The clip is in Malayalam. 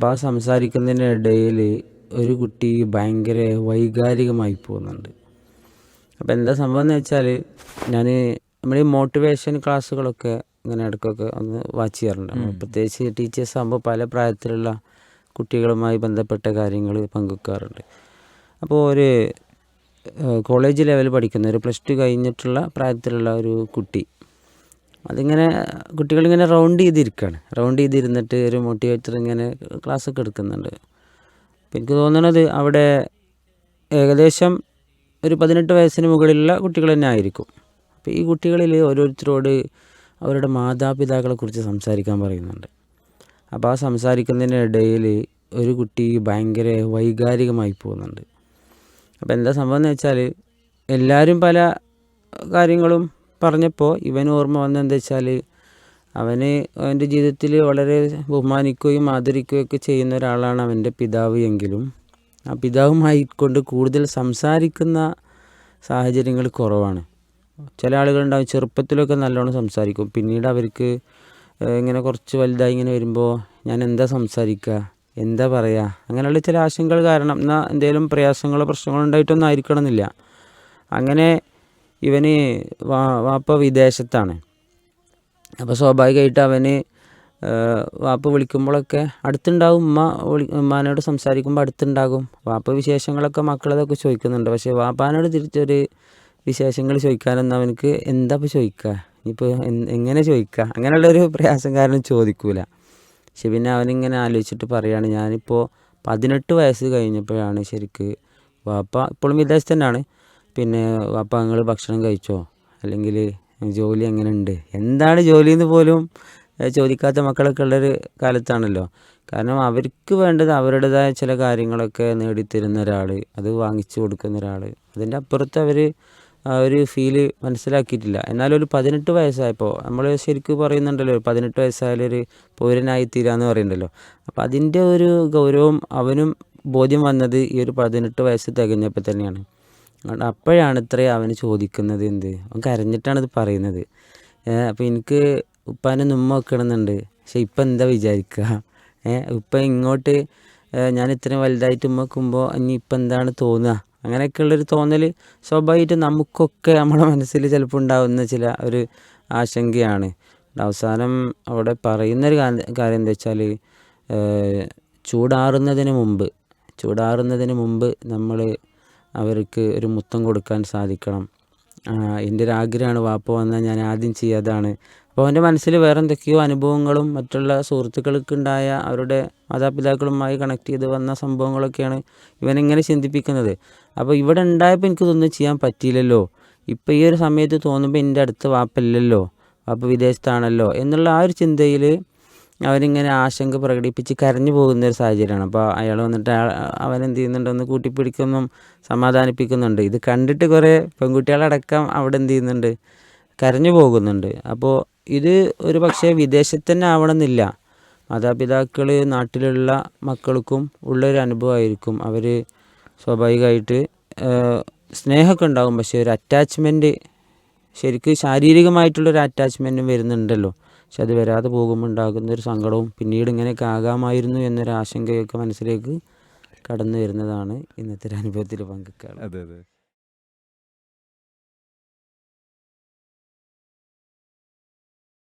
അപ്പോൾ ആ ഇടയിൽ ഒരു കുട്ടി ഭയങ്കര വൈകാരികമായി പോകുന്നുണ്ട്. അപ്പോൾ എന്താ സംഭവം എന്ന് വെച്ചാൽ ഞാൻ നമ്മുടെ ഈ മോട്ടിവേഷൻ ക്ലാസ്സുകളൊക്കെ ഇങ്ങനെ ഇടയ്ക്കൊക്കെ ഒന്ന് വാച്ച് ചെയ്യാറുണ്ട്. പ്രത്യേകിച്ച് ടീച്ചേഴ്സ് ആകുമ്പോൾ പല പ്രായത്തിലുള്ള കുട്ടികളുമായി ബന്ധപ്പെട്ട കാര്യങ്ങൾ പങ്കുവെക്കാറുണ്ട്. അപ്പോൾ ഒരു കോളേജ് ലെവൽ പഠിക്കുന്ന ഒരു പ്ലസ് ടു കഴിഞ്ഞിട്ടുള്ള പ്രായത്തിലുള്ള ഒരു കുട്ടി അതിങ്ങനെ കുട്ടികളിങ്ങനെ റൗണ്ട് ചെയ്തിരിക്കുകയാണ് റൗണ്ട് ചെയ്തിരുന്നിട്ട് ഒരു മോട്ടിവേറ്റർ ഇങ്ങനെ ക്ലാസ്സൊക്കെ എടുക്കുന്നുണ്ട്. എനിക്ക് തോന്നണത് അവിടെ ഏകദേശം ഒരു പതിനെട്ട് വയസ്സിന് മുകളിലുള്ള കുട്ടികൾ തന്നെ ആയിരിക്കും. അപ്പോൾ ഈ കുട്ടികളിൽ ഓരോരുത്തരോട് അവരുടെ മാതാപിതാക്കളെക്കുറിച്ച് സംസാരിക്കാൻ പറയുന്നുണ്ട്. അപ്പോൾ ആ സംസാരിക്കുന്നതിനിടയിൽ ഒരു കുട്ടി ഭയങ്കര വൈകാരികമായി പോകുന്നുണ്ട്. അപ്പോൾ എന്താ സംഭവം എന്ന് വെച്ചാൽ എല്ലാവരും പല കാര്യങ്ങളും പറഞ്ഞപ്പോൾ ഇവൻ ഓർമ്മ വന്നത് എന്താ വെച്ചാൽ അവന് അവന്റെ ജീവിതത്തിൽ വളരെ ബഹുമാനിക്കുകയും ആദരിക്കുകയും ഒക്കെ ചെയ്യുന്ന ഒരാളാണ് അവന്റെ പിതാവ് എങ്കിലും. ആ പിതാവുമായി കൊണ്ട് കൂടുതൽ സംസാരിക്കുന്ന സാഹചര്യങ്ങൾ കുറവാണ്. ചില ആളുകളുണ്ടാവും ചെറുപ്പത്തിലൊക്കെ നല്ലോണം സംസാരിക്കും. പിന്നീട് അവർക്ക് ഇങ്ങനെ കുറച്ച് വലുതായി ഇങ്ങനെ വരുമ്പോൾ ഞാൻ എന്താ സംസാരിക്കുക എന്താ പറയുക അങ്ങനെയുള്ള ചില ആശങ്കകൾ കാരണം എന്നാൽ എന്തെങ്കിലും പ്രയാസങ്ങളോ പ്രശ്നങ്ങളോ ഉണ്ടായിട്ടൊന്നും ആയിരിക്കണം എന്നില്ല അങ്ങനെ ഇവന് വാ വാപ്പ വിദേശത്താണ്. അപ്പോൾ സ്വാഭാവികമായിട്ട് അവന് വാപ്പ വിളിക്കുമ്പോഴൊക്കെ അടുത്തുണ്ടാവും ഉമ്മ വിളി ഉമ്മാനോട് സംസാരിക്കുമ്പോൾ അടുത്തുണ്ടാകും. വാപ്പ വിശേഷങ്ങളൊക്കെ മക്കളതൊക്കെ ചോദിക്കുന്നുണ്ട്. പക്ഷേ വാപ്പാനോട് തിരിച്ചൊരു വിശേഷങ്ങൾ ചോദിക്കാനൊന്നും അവനക്ക് എന്താ ഇപ്പോൾ ചോദിക്കുക ഇനിയിപ്പോൾ എങ്ങനെ ചോദിക്കുക അങ്ങനെയുള്ളൊരു പ്രയാസം കാരണം ചോദിക്കൂല. പക്ഷെ പിന്നെ അവനിങ്ങനെ ആലോചിച്ചിട്ട് പറയുകയാണ് ഞാനിപ്പോൾ പതിനെട്ട് വയസ്സ് കഴിഞ്ഞപ്പോഴാണ് ശരിക്ക് വാപ്പ ഇപ്പോഴും വിദേശത്ത് തന്നെയാണ്. പിന്നെ അപ്പം നിങ്ങൾ ഭക്ഷണം കഴിച്ചോ? അല്ലെങ്കിൽ ജോലി എങ്ങനെയുണ്ട്? എന്താണ് ജോലി എന്ന് പോലും ചോദിക്കാത്ത മക്കളൊക്കെ ഉള്ളൊരു കാലത്താണല്ലോ. കാരണം അവർക്ക് വേണ്ടത് അവരുടേതായ ചില കാര്യങ്ങളൊക്കെ നേടിത്തരുന്ന ഒരാൾ അത് വാങ്ങിച്ചു കൊടുക്കുന്ന ഒരാൾ അതിന്റെ അപ്പുറത്ത് അവർ ആ ഒരു ഫീൽ മനസ്സിലാക്കിയിട്ടില്ല. എന്നാലും ഒരു പതിനെട്ട് വയസ്സായപ്പോൾ നമ്മൾ ശരിക്കും പറയുന്നുണ്ടല്ലോ ഒരു പതിനെട്ട് വയസ്സായാലൊരു പൗരനായി തീരാന്ന് പറയുന്നുണ്ടല്ലോ അപ്പോൾ അതിന്റെ ഒരു ഗൗരവം അവനും ബോധ്യം വന്നത് ഈ ഒരു പതിനെട്ട് വയസ്സ് തികഞ്ഞപ്പോൾ തന്നെയാണ്. അതുകൊണ്ട് അപ്പോഴാണ് ഇത്രയും അവന് ചോദിക്കുന്നത് എന്ത്? അവൻ കരഞ്ഞിട്ടാണ് ഇത് പറയുന്നത്. അപ്പോൾ എനിക്ക് ഉപ്പാനെ നുമ്മ വെക്കണമെന്നുണ്ട്. പക്ഷെ ഇപ്പം എന്താ വിചാരിക്കുക? ഇപ്പം ഇങ്ങോട്ട് ഞാൻ ഇത്രയും വലുതായിട്ട് ഉമ്മ വെക്കുമ്പോൾ ഇനി ഇപ്പം എന്താണ് തോന്നുക? അങ്ങനെയൊക്കെയുള്ളൊരു തോന്നൽ സ്വാഭാവികമായിട്ട് നമുക്കൊക്കെ നമ്മുടെ മനസ്സിൽ ചിലപ്പോൾ ഉണ്ടാകുന്ന ചില ഒരു ആശങ്കയാണ്. അവസാനം അവിടെ പറയുന്നൊരു കാര്യം എന്താ വെച്ചാൽ ചൂടാറുന്നതിന് മുമ്പ് ചൂടാറുന്നതിന് മുമ്പ് നമ്മൾ അവർക്ക് ഒരു മുത്തം കൊടുക്കാൻ സാധിക്കണം. എന്റെ ഒരു ആഗ്രഹമാണ് വാപ്പ വന്നാൽ ഞാൻ ആദ്യം ചെയ്യാതാണ് അപ്പോൾ അവന്റെ മനസ്സിൽ വേറെ എന്തൊക്കെയോ അനുഭവങ്ങളും മറ്റുള്ള സുഹൃത്തുക്കൾക്കുണ്ടായ അവരുടെ മാതാപിതാക്കളുമായി കണക്ട് ചെയ്ത് വന്ന സംഭവങ്ങളൊക്കെയാണ് ഇവനിങ്ങനെ ചിന്തിപ്പിക്കുന്നത്. അപ്പോൾ ഇവിടെ ഉണ്ടായപ്പോൾ എനിക്കിതൊന്നും ചെയ്യാൻ പറ്റിയില്ലല്ലോ. ഇപ്പോൾ ഈ ഒരു സമയത്ത് തോന്നുമ്പോൾ എന്റെ അടുത്ത് വാപ്പ ഇല്ലല്ലോ. വാപ്പ വിദേശത്താണല്ലോ. എന്നുള്ള ആ ഒരു ചിന്തയിൽ അവനിങ്ങനെ ആശങ്ക പ്രകടിപ്പിച്ച് കരഞ്ഞു പോകുന്ന ഒരു സാഹചര്യമാണ്. അപ്പോൾ അയാൾ വന്നിട്ട് അവനെന്ത് ചെയ്യുന്നുണ്ടെന്ന് കൂട്ടിപ്പിടിക്കുന്നു സമാധാനിപ്പിക്കുന്നുണ്ട്. ഇത് കണ്ടിട്ട് കുറേ പെൺകുട്ടികളടക്കം അവിടെ എന്ത് ചെയ്യുന്നുണ്ട്? കരഞ്ഞു പോകുന്നുണ്ട്. അപ്പോൾ ഇത് ഒരു പക്ഷേ വിദേശത്ത് തന്നെ ആവണമെന്നില്ല. മാതാപിതാക്കൾ നാട്ടിലുള്ള മക്കൾക്കും ഉള്ളൊരു അനുഭവമായിരിക്കും. അവർ സ്വാഭാവികമായിട്ട് സ്നേഹമൊക്കെ ഉണ്ടാകും. പക്ഷേ ഒരു അറ്റാച്ച്മെന്റ് ശരിക്കും ശാരീരികമായിട്ടുള്ളൊരു അറ്റാച്ച്മെന്റും വരുന്നുണ്ടല്ലോ. പക്ഷെ അത് വരാതെ പോകുമ്പോൾ ഉണ്ടാകുന്ന ഒരു സങ്കടവും പിന്നീട് ഇങ്ങനെയൊക്കെ ആകാമായിരുന്നു എന്നൊരു ആശങ്കയൊക്കെ മനസ്സിലേക്ക് കടന്നു വരുന്നതാണ് ഇന്നത്തെ ഒരു അനുഭവത്തിൽ പങ്കുവെക്കുക അതെ അതെ.